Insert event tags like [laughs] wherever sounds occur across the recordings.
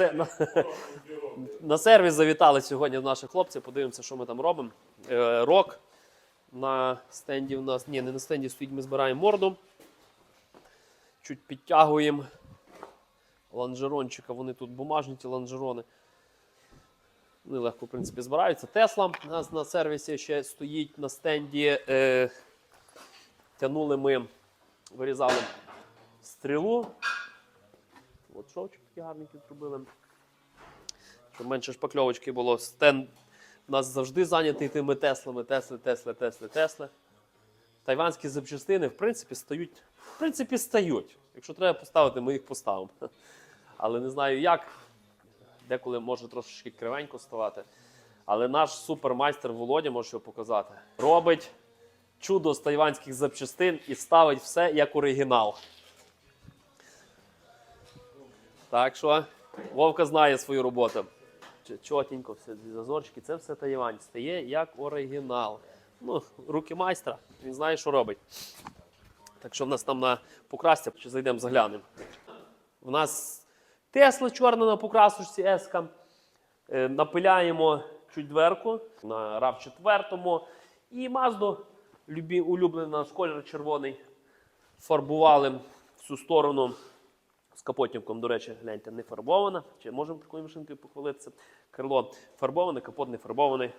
Це На, [laughs] на сервіс завітали сьогодні наші хлопці. Подивимося, що ми там робимо. Е, рок. На стенді у нас. Ні, не на стенді стоїть, ми збираємо морду. Чуть підтягуємо лонжерончика. Вони тут бумажні ті лонжерони. Вони легко, в принципі, збираються. Тесла у нас на сервісі ще стоїть на стенді. Е, тянули ми, вирізали стрілу. От шовчик такий гарненький зробили. Щоб менше шпакльовочки було. Стенд у нас завжди зайнятий тими Теслами, Тесли, Тесли, Тесли, Тесли. Тайванські запчастини, в принципі, стають. В принципі, стають. Якщо треба поставити, ми їх поставимо. [laughs] Але не знаю як. Деколи може трошечки кривенько ставати. Але наш супермайстер Володя може його показати. Робить чудо з тайванських запчастин і ставить все як оригінал. Так що Вовка знає свою роботу. Чотенько, все зазорчики, це все Тайвань. Стає як оригінал. Ну, руки майстра, він знає, що робить. Так що в нас там на покрасці, чи зайдемо заглянемо. У нас Тесла чорна на покрасочці S. Е, Напиляємо чуть дверку на RAV 4 і Мазду, улюблений наш колір червоний. Фарбували всю сторону з капотником, до речі, гляньте, не фарбована. Чи можемо такою машинкою похвалитися? Крило фарбоване, капот не фарбований.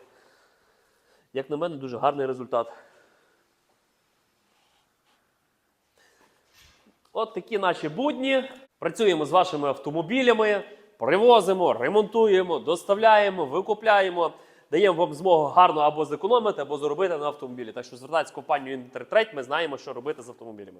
Як на мене, дуже гарний результат. От такі наші будні. Працюємо з вашими автомобілями, привозимо, ремонтуємо, доставляємо, викупляємо, даємо вам змогу гарно або зекономити, або заробити на автомобілі. Так що звертайтесь в компанію Інтертрейд, ми знаємо, що робити з автомобілями.